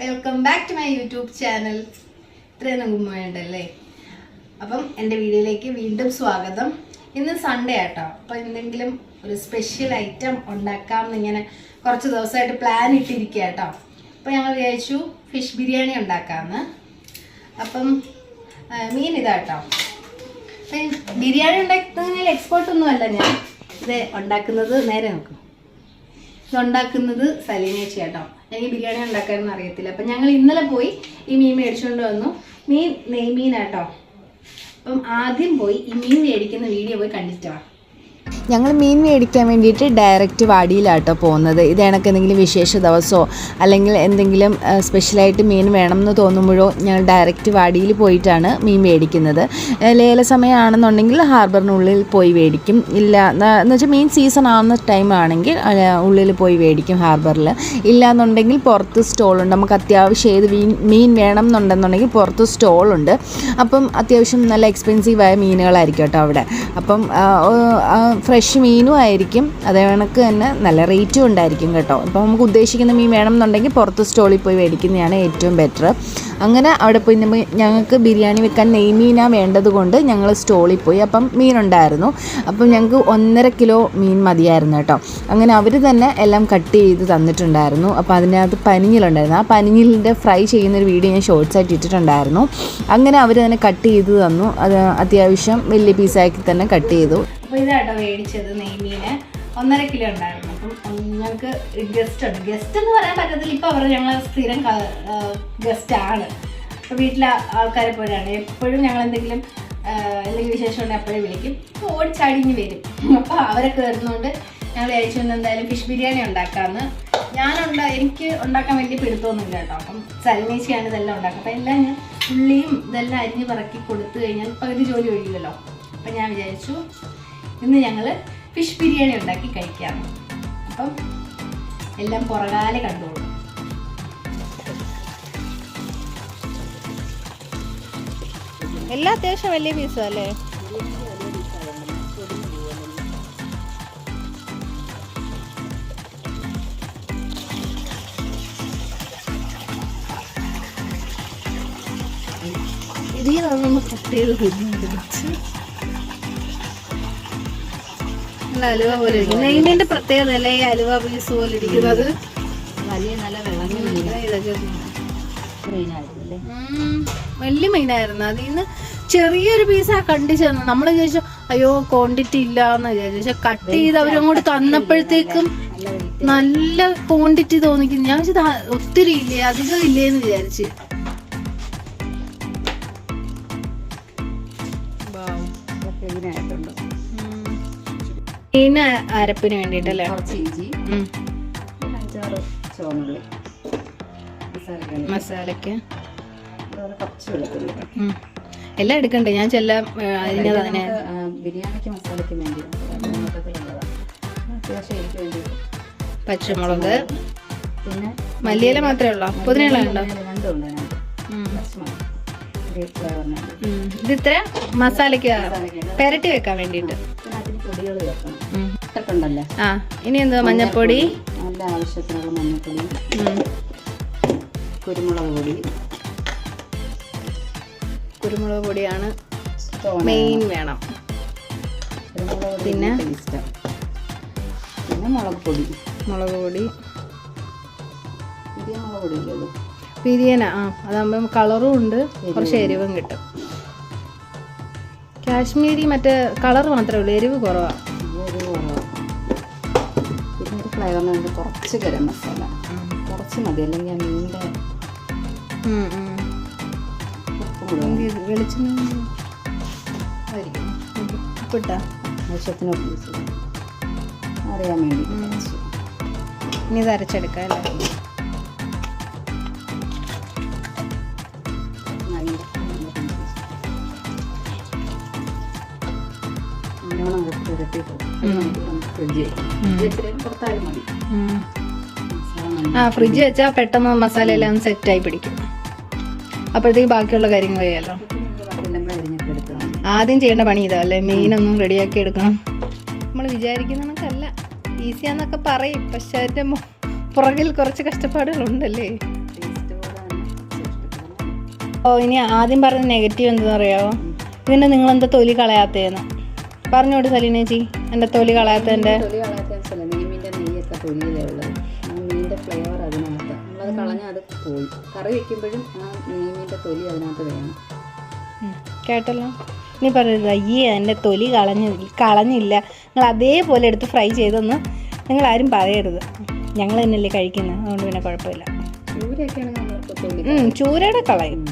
Welcome back to my YouTube channel ഇത്രയും കുമ്മയുണ്ടല്ലേ അപ്പം എന്റെ വീഡിയോയിലേക്ക് വീണ്ടും സ്വാഗതം. ഇന്ന് സൺഡേ ആട്ടോ. അപ്പം എന്തെങ്കിലും ഒരു സ്പെഷ്യൽ ഐറ്റം ഉണ്ടാക്കാം എന്നിങ്ങനെ കുറച്ച് ദിവസമായിട്ട് പ്ലാൻ ഇട്ടിരിക്കുക കേട്ടോ അപ്പം ഞങ്ങൾ വിചാരിച്ചു ഫിഷ് ബിരിയാണി ഉണ്ടാക്കാമെന്ന് അപ്പം മീൻ ഇതാട്ടോ ബിരിയാണി ഉണ്ടാക്കുന്നതിൽ എക്സ്പേർട്ട് ഒന്നും അല്ല ഞാൻ. ഇത് ഉണ്ടാക്കുന്നത് നേരെ നോക്കും. ഇതുണ്ടാക്കുന്നത് സലീനേച്ചി കേട്ടോ എനിക്ക് ബിരിയാണി ഉണ്ടാക്കാനൊന്നും അറിയത്തില്ല. അപ്പം ഞങ്ങൾ ഇന്നലെ പോയി ഈ മീൻ മേടിച്ചുകൊണ്ട് വന്നു. മീൻ നെയ്മീനാട്ടോ അപ്പം ആദ്യം പോയി ഈ മീൻ മേടിക്കുന്ന വീഡിയോ പോയി കണ്ടിട്ടോ ഞങ്ങൾ മീൻ മേടിക്കാൻ വേണ്ടിയിട്ട് ഡയറക്റ്റ് വാടിയിലാട്ടോ പോകുന്നത്. ഇത് കണക്ക് എന്തെങ്കിലും വിശേഷ ദിവസമോ അല്ലെങ്കിൽ എന്തെങ്കിലും സ്പെഷ്യലായിട്ട് മീൻ വേണം എന്ന് തോന്നുമ്പോഴോ ഞങ്ങൾ ഡയറക്റ്റ് വാടിയിൽ പോയിട്ടാണ് മീൻ മേടിക്കുന്നത്. ലേല സമയമാണെന്നുണ്ടെങ്കിൽ ഹാർബറിനുള്ളിൽ പോയി മേടിക്കും. ഇല്ല എന്ന് വെച്ചാൽ മീൻ സീസൺ ആവുന്ന ടൈം ആണെങ്കിൽ ഉള്ളിൽ പോയി മേടിക്കും ഹാർബറിൽ. ഇല്ല എന്നുണ്ടെങ്കിൽ പുറത്ത് സ്റ്റോളുണ്ട് നമുക്ക് അത്യാവശ്യം ഏത് മീൻ മീൻ വേണം എന്നുണ്ടെന്നുണ്ടെങ്കിൽ പുറത്ത് സ്റ്റോളുണ്ട് അപ്പം അത്യാവശ്യം നല്ല എക്സ്പെൻസീവായ മീനുകളായിരിക്കും കേട്ടോ അവിടെ. അപ്പം ഫ്രഷ് മീനും ആയിരിക്കും. അതേ കണക്ക് തന്നെ നല്ല റേറ്റും ഉണ്ടായിരിക്കും കേട്ടോ. ഇപ്പോൾ നമുക്ക് ഉദ്ദേശിക്കുന്ന മീൻ വേണം എന്നുണ്ടെങ്കിൽ പുറത്ത് സ്റ്റോളിൽ പോയി മേടിക്കുന്നതാണ് ഏറ്റവും ബെറ്റർ അങ്ങനെ അവിടെ പോയി നമ്മൾ ഞങ്ങൾക്ക് ബിരിയാണി വെക്കാൻ നെയ്മീനാണ് വേണ്ടത് കൊണ്ട് ഞങ്ങൾ സ്റ്റോളിൽ പോയി അപ്പം മീനുണ്ടായിരുന്നു. അപ്പം ഞങ്ങൾക്ക് ഒന്നര കിലോ മീൻ മതിയായിരുന്നു കേട്ടോ. അങ്ങനെ അവർ തന്നെ എല്ലാം കട്ട് ചെയ്ത് തന്നിട്ടുണ്ടായിരുന്നു. അപ്പോൾ അതിനകത്ത് പനിഞ്ഞിലുണ്ടായിരുന്നു ആ പനിഞ്ഞിലിന്റെ ഫ്രൈ ചെയ്യുന്നൊരു വീഡിയോ ഞാൻ ഷോർട്സ് ആയിട്ട് ഇട്ടിട്ടുണ്ടായിരുന്നു. അങ്ങനെ അവർ തന്നെ കട്ട് ചെയ്ത് തന്നു. അത് അത്യാവശ്യം വലിയ പീസാക്കി തന്നെ കട്ട് ചെയ്തു. അപ്പോൾ ഇതാട്ടോ മേടിച്ചത് നെയ്മീന്. ഒന്നര കിലോ ഉണ്ടായിരുന്നു. അപ്പം ഞങ്ങൾക്ക് ഗസ്റ്റ് ഉണ്ട്. ഗസ്റ്റ് എന്ന് പറയാൻ പറ്റത്തില്ല. ഇപ്പോൾ അവർ ഞങ്ങൾ സ്ഥിരം ഗസ്റ്റ് ആണ്. അപ്പോൾ വീട്ടിലെ ആൾക്കാരെ പോലെയാണ് എപ്പോഴും ഞങ്ങൾ എന്തെങ്കിലും എന്തെങ്കിലും വിശേഷം ഉണ്ടെങ്കിൽ അപ്പോഴേ വിളിക്കും. ഓടിച്ചാടിഞ്ഞ് വരും. അപ്പോൾ അവരൊക്കെ വരുന്നതുകൊണ്ട് ഞങ്ങൾ വിചാരിച്ചു എന്തായാലും ഫിഷ് ബിരിയാണി ഉണ്ടാക്കാമെന്ന് ഞാനുണ്ടാ എനിക്ക് ഉണ്ടാക്കാൻ വലിയ പിടുത്തമൊന്നുമില്ല കേട്ടോ. അപ്പം സലിനേച്ചിയാണ് ഇതെല്ലാം ഉണ്ടാക്കുക അപ്പം എല്ലാം ഞാൻ ഉള്ളിയും ഇതെല്ലാം അരിഞ്ഞ് പറക്കി കൊടുത്തു കഴിഞ്ഞാൽ പകുതി ജോലി ഒഴിയുമല്ലോ. അപ്പം ഞാൻ വിചാരിച്ചു ഇന്ന് ഞങ്ങൾ ഫിഷ് ബിരിയാണി ഉണ്ടാക്കി കഴിക്കാം അപ്പം എല്ലാം പുറകാലെ കണ്ടോളൂ. എല്ലാം അത്യാവശ്യം വലിയ പീസും അല്ലേ? ഇതിൽ നമ്മൾ കട്ട് ചെയ്ത് നല്ല അലുവ പോലെ ഇരിക്കും. നെയ്മിന്റെ പ്രത്യേകത അല്ലേ ഈ അലുവ പീസ് പോലെ ഇരിക്കുന്നത്. വലിയ നല്ല ഇതൊക്കെ വലിയ മീനായിരുന്നു അതിൽ നിന്ന് ചെറിയൊരു പീസാ കണ്ടിച്ച് തന്നു നമ്മൾ ചോദിച്ചു അയ്യോ ക്വാണ്ടിറ്റി ഇല്ല എന്ന് വിചാരിച്ചു. പക്ഷെ കട്ട് ചെയ്ത് അവരങ്ങോട്ട് തന്നപ്പോഴത്തേക്കും നല്ല ക്വാണ്ടിറ്റി തോന്നിക്കുന്നു. ഞാൻ വെച്ചത് ആ, ഒത്തിരി ഇല്ലേ? അധികം ഇല്ലേന്ന് വിചാരിച്ച്. മീന് അരപ്പിന് വേണ്ടിട്ടല്ലേ കുറച്ച് ഇഞ്ചി. അഞ്ചാറ് ചുവന്നുള്ളി. മസാല മസാലക്ക് കുറച്ച് വെളുത്തുള്ളി. എല്ലാം എടുക്കണ്ടേ? ഞാൻ ചെല്ല അതിന് തന്നെ ബിരിയാണിക്ക് മസാലയ്ക്ക് വേണ്ടി. പച്ചമുളക്. പിന്നെ മല്ലിയില മാത്രമേ ഉള്ളൂ? പുതിനയില ഉണ്ടോ. ഇത് ഇത്ര മസാലക്ക് പെരട്ടി വെക്കാൻ വേണ്ടിയിട്ട്. പൊടികൾ ചേർക്കണം. ഉം. ആ ഇനി എന്തോ മഞ്ഞപ്പൊടി നല്ല ആവശ്യത്തിനുള്ള മഞ്ഞപ്പൊടി. കുരുമുളക് പൊടി. കുരുമുളക് പൊടിയാണ് മെയിൻ വേണം. പിന്നെ? പിന്നെ മുളക് പൊടി. മുളക് പൊടി. പിരിയ മുളക് പൊടി പിരിയന ആ അതാകുമ്പോൾ കളറും ഉണ്ട്. കുറച്ച് എരിവും കിട്ടും. കാശ്മീരി മറ്റേ കളർ മാത്രമേ ഉള്ളൂ എരിവ് കുറവാണ് പിന്നെ ഒരു ഫ്ലേവറിന് കുറച്ച് ഗരം മസാല കുറച്ച് മതി അല്ലെങ്കിൽ മീനിന്റെ വെളിച്ചെണ്ണ ഉപ്പിട്ടാ? ആവശ്യത്തിന് ഉപയോഗിച്ചു അറിയാൻ വേണ്ടി ഇനി ഇത് അരച്ചെടുക്കാം അല്ലേ? നല്ലോണം ഫ്രിഡ്ജ് പുറത്തായാലും മതി. ആ ഫ്രിഡ്ജ് വെച്ചാൽ പെട്ടെന്ന് മസാല എല്ലാം സെറ്റ് ആയി പിടിക്കും. അപ്പോഴത്തേക്ക് ബാക്കിയുള്ള കാര്യങ്ങൾ എടുത്തതാണ് ആദ്യം ചെയ്യേണ്ട പണി ഇതാ അല്ലേ? മീനൊന്നും റെഡിയാക്കി എടുക്കണം. നമ്മൾ വിചാരിക്കുന്ന കണക്കല്ല. ഈസിയാന്നൊക്കെ പറയും പക്ഷെ അതിന്റെ പുറകിൽ കുറച്ച് കഷ്ടപ്പാടുകളുണ്ടല്ലേ? ഓ ഇനി ആദ്യം പറഞ്ഞ നെഗറ്റീവ് എന്താ പറയാ ഇതിന്റെ നിങ്ങൾ എന്താ തൊലി കളയാത്തേന്ന് പറഞ്ഞോട് സലീനേച്ചി എന്റെ തൊലി കളയാത്തതിന്റെ തൊലി കളയാത്ത നെയ്മീന്റെ നെയ്യൊക്കെ തൊലിയിലേ ഉള്ളത് ആ മീനിന്റെ ഫ്ലേവർ അതിനകത്ത്. നമ്മളത് കളഞ്ഞാൽ അത് പോയി. കറി വെക്കുമ്പോഴും ആ തൊലി അതിനകത്ത് വേണം. കേട്ടല്ലോ? ഇനി പറയുന്നത് അയ്യേ എന്റെ തൊലി കളഞ്ഞ കളഞ്ഞില്ല. നിങ്ങൾ അതേപോലെ എടുത്ത് ഫ്രൈ ചെയ്തൊന്ന് നിങ്ങൾ ആരും പറയരുത്. ഞങ്ങൾ തന്നെയല്ലേ കഴിക്കുന്നത് അതുകൊണ്ട് പിന്നെ കുഴപ്പമില്ല. തൊലി ചൂരയുടെ കളയും.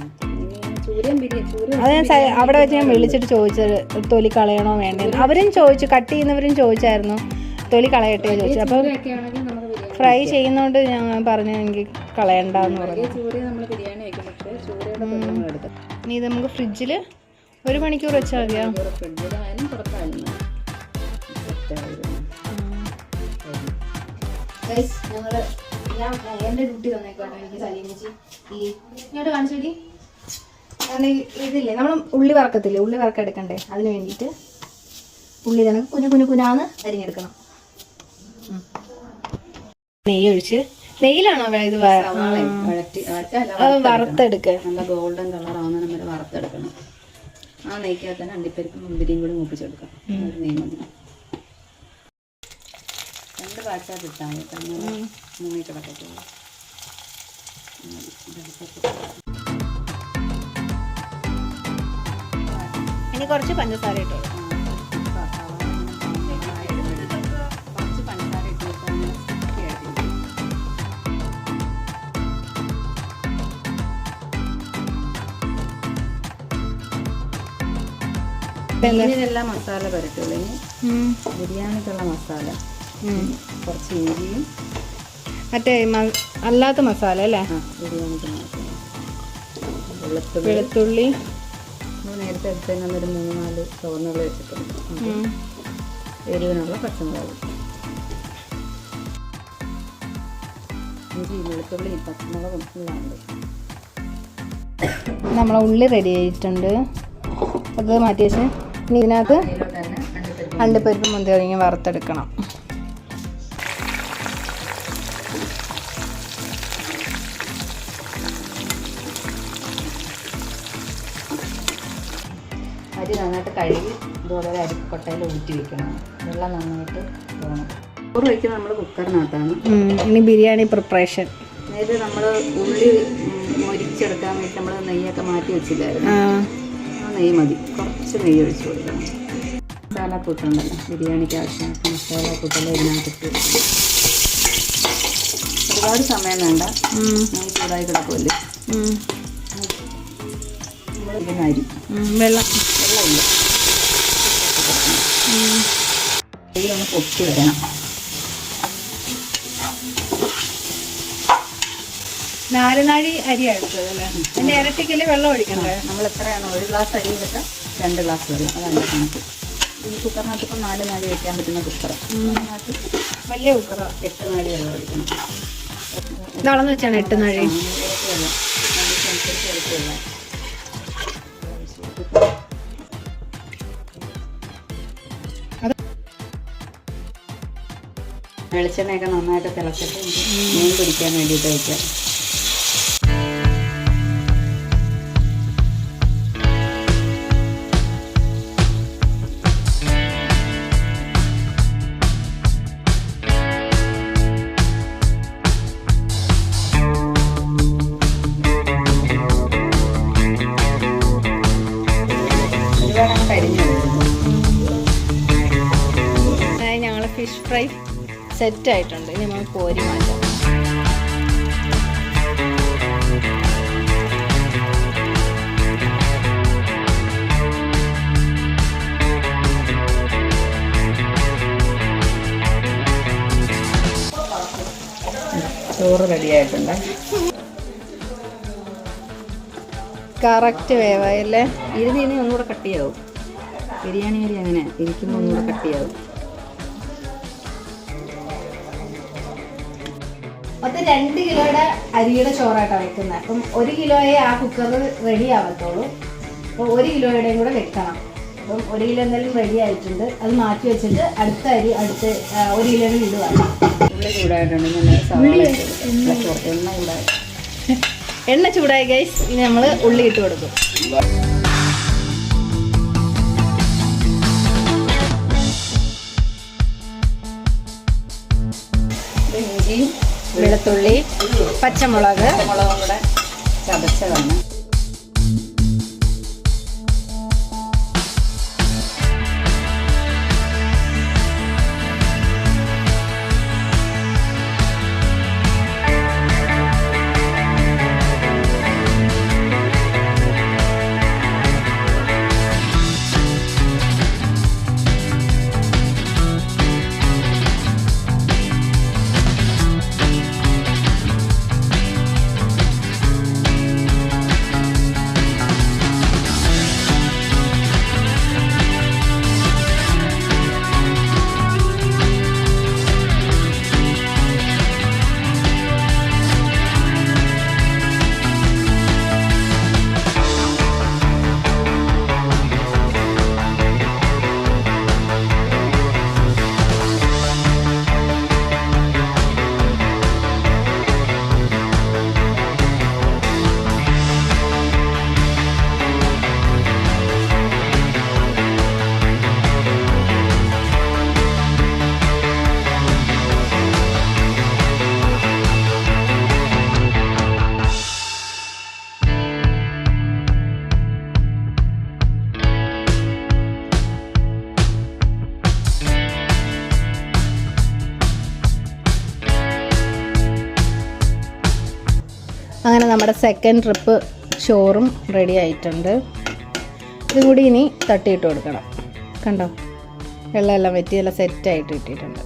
അത് ഞാൻ അവിടെ വെച്ച് ഞാൻ വിളിച്ചിട്ട് ചോദിച്ചത് തൊലി കളയണോ വേണ്ടത് അവരും ചോദിച്ചു കട്ട് ചെയ്യുന്നവരും ചോദിച്ചായിരുന്നു തൊലി കളയട്ടെ ചോദിച്ചു. അപ്പം ചൂരയൊക്കെ ആണെങ്കിൽ നമുക്ക് ബിരിയാണി ഫ്രൈ ചെയ്യുന്നോണ്ട് ഞാൻ പറഞ്ഞു എനിക്ക് കളയണ്ടെന്ന് പറഞ്ഞു. ഇനി ഇത് നമുക്ക് ഫ്രിഡ്ജിൽ ഒരു മണിക്കൂർ വെച്ചാൽ മതിയോ? ഞങ്ങൾ ഞാൻ എന്റെ ഡ്യൂട്ടി തന്നേക്കാട്ടോ എനിക്ക് സലീമിച്ച് ഈ ഇങ്ങോട്ട് കാണിച്ചേടി ഇതില്ലേ? നമ്മൾ ഉള്ളി വറക്കത്തില്ലേ? ഉള്ളി വറക്കെടുക്കണ്ടേ? അതിന് വേണ്ടിയിട്ട് ഉള്ളി തന്നെ കുഞ്ഞു കുഞ്ഞു കുനാന്ന് അരിഞ്ഞെടുക്കണം. നെയ്യ് ഒഴിച്ച് നെയ്യിലാണോ ഇത് വറുത്തെടുക്കുക നല്ല ഗോൾഡൻ കളർ ആവുന്ന നമ്മൾ വറുത്തെടുക്കണം. ആ നെയ്ക്കകത്ത് തന്നെ അണ്ടിപ്പരിപ്പ് മുന്തിരിയും കൂടി മൂപ്പിച്ചെടുക്കാം നെയ്യ് മതി. രണ്ട് പാച്ചാ കിട്ടാൻ മുങ്ങി കിടക്കത്തുള്ളൂ ഇനി കുറച്ച് പഞ്ചസാര ഇട്ടോളൂ കുറച്ച് പഞ്ചസാര ഇട്ട്. മീനിനെല്ലാം മസാല പുരട്ടുള്ളൂ ബിരിയാണിക്കുള്ള മസാല. കുറച്ച് ഇഞ്ചിയും. മറ്റേ മ- അല്ലാത്ത മസാല അല്ലേ? ആ ബിരിയാണിക്ക് മസാല വെളുത്തുള്ളി. നേരത്തെ എടുത്തതിന് ഒരു മൂന്ന് നാല് ചുവന്നുള്ളി വെച്ചിട്ടുണ്ട്. എരിവിനുള്ള പച്ചമുളക്. ഇഞ്ചി വെളുത്തുള്ളി പച്ചമുളകും എല്ലാം ഉണ്ട് നമ്മളെ ഉള്ളി റെഡി ആയിട്ടുണ്ട്. അത് മാറ്റി വെച്ച്. ഇനി ഇതിനകത്ത് അണ്ടിപ്പരിപ്പ് അണ്ടിപ്പരിപ്പ് വറുത്തെടുക്കണം. നന്നായിട്ട് കഴുകി ഇതുപോലെ ഒരു അരിക്കൊട്ടയിൽ ഊറ്റി വെക്കണം. വെള്ളം നന്നായിട്ട് പോകണം ചോറ് വയ്ക്കുന്നത് നമ്മൾ കുക്കറിനകത്താണ്. ഇനി ബിരിയാണി പ്രിപ്പറേഷൻ നേരത്തെ നമ്മൾ ഉള്ളി മൊരിച്ചെടുക്കാൻ വേണ്ടി നമ്മൾ നെയ്യൊക്കെ മാറ്റി വെച്ചില്ലായിരുന്നു. ആ. നെയ്യ് മതി. കുറച്ച് നെയ്യ് ഒഴിച്ച് കൊടുക്കണം. മസാല കൂട്ടുണ്ടല്ലോ. ബിരിയാണിക്ക് ആവശ്യം മസാല കൂട്ടെല്ലാം ഇതിനകത്ത് ഇട്ട് കൊടുക്കണം. ഒരുപാട് സമയം വേണ്ട. ചൂടായി കിടക്കുമല്ലേ നമ്മൾ ഇതിന് അരി വെള്ളം. വെള്ളമില്ല ഒന്ന് പൊട്ടി വരണം. നാല് നാഴി അരി എടുത്തത് അല്ലേ? അതിന്റെ ഇരട്ടിക്കൽ വെള്ളം ഒഴിക്കണ്ടേ? നമ്മൾ എത്രയാണ് ഒരു ഗ്ലാസ് അരി എടുത്താൽ രണ്ട് ഗ്ലാസ് വെള്ളം. അതാണ് കണക്ക്. ഈ കുക്കറിനകത്ത് ഇപ്പം നാല് നാഴി വയ്ക്കാൻ പറ്റുന്ന കുക്കർ വലിയ കുക്കറ. എട്ട് നാഴി വെള്ളം ഒഴിക്കണം. ഇതാണെന്ന് വെച്ചാണ് എട്ട് നാഴി വെള്ളം. അതിനനുസരിച്ച് വെള്ളം. വെളിച്ചെണ്ണയൊക്കെ നന്നായിട്ട് തിളച്ചിട്ട് മീൻ പിടിക്കാൻ വേണ്ടിയിട്ട് വയ്ക്കാം സെറ്റ് ആയിട്ടുണ്ട് ഇനി നമുക്ക് കോരി മാറ്റാം. ചോറ് റെഡിയായിട്ടുണ്ട് കറക്റ്റ് വേവായല്ലേ ഇരുന്ന് ഇനി ഒന്നുകൂടെ കട്ടിയാവും ബിരിയാണി അരി അങ്ങനെ ഇരിക്കുമ്പോൾ ഒന്നുകൂടെ കട്ടിയാവും മൊത്തം രണ്ട് കിലോയുടെ അരിയുടെ ചോറായിട്ടാണ് വെക്കുന്നത് അപ്പം ഒരു കിലോയെ ആ കുക്കറിൽ റെഡി ആവത്തുള്ളൂ അപ്പോൾ ഒരു കിലോയുടെയും കൂടെ വെക്കണം. അപ്പം ഒരു കിലോ എന്തായാലും റെഡി ആയിട്ടുണ്ട്. അത് മാറ്റി വെച്ചിട്ട് അടുത്ത അരി അടുത്ത് ഒരു കിലോയുടെ ഇടുക എണ്ണ ചൂടായി. ഗൈസ് ഇനി നമ്മൾ ഉള്ളി ഇട്ട് കൊടുക്കും. വെളുത്തുള്ളി പച്ചമുളക് മുളകും കൂടെ ചതച്ചതാണ്. നമ്മുടെ സെക്കൻഡ് ട്രിപ്പ് ചോറും റെഡി ആയിട്ടുണ്ട്. ഇതും കൂടി ഇനി തട്ടിയിട്ട് കൊടുക്കണം. കണ്ടോ? വെള്ളമെല്ലാം വെറ്റി നല്ല സെറ്റായിട്ട് ഇട്ടിട്ടുണ്ട്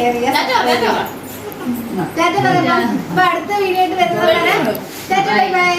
ഷെയർ ചെയ്യുക. പറയാം. അടുത്ത വീഡിയോ ആയിട്ട് വരുന്നത് ചേട്ടാ ബൈ ബൈ.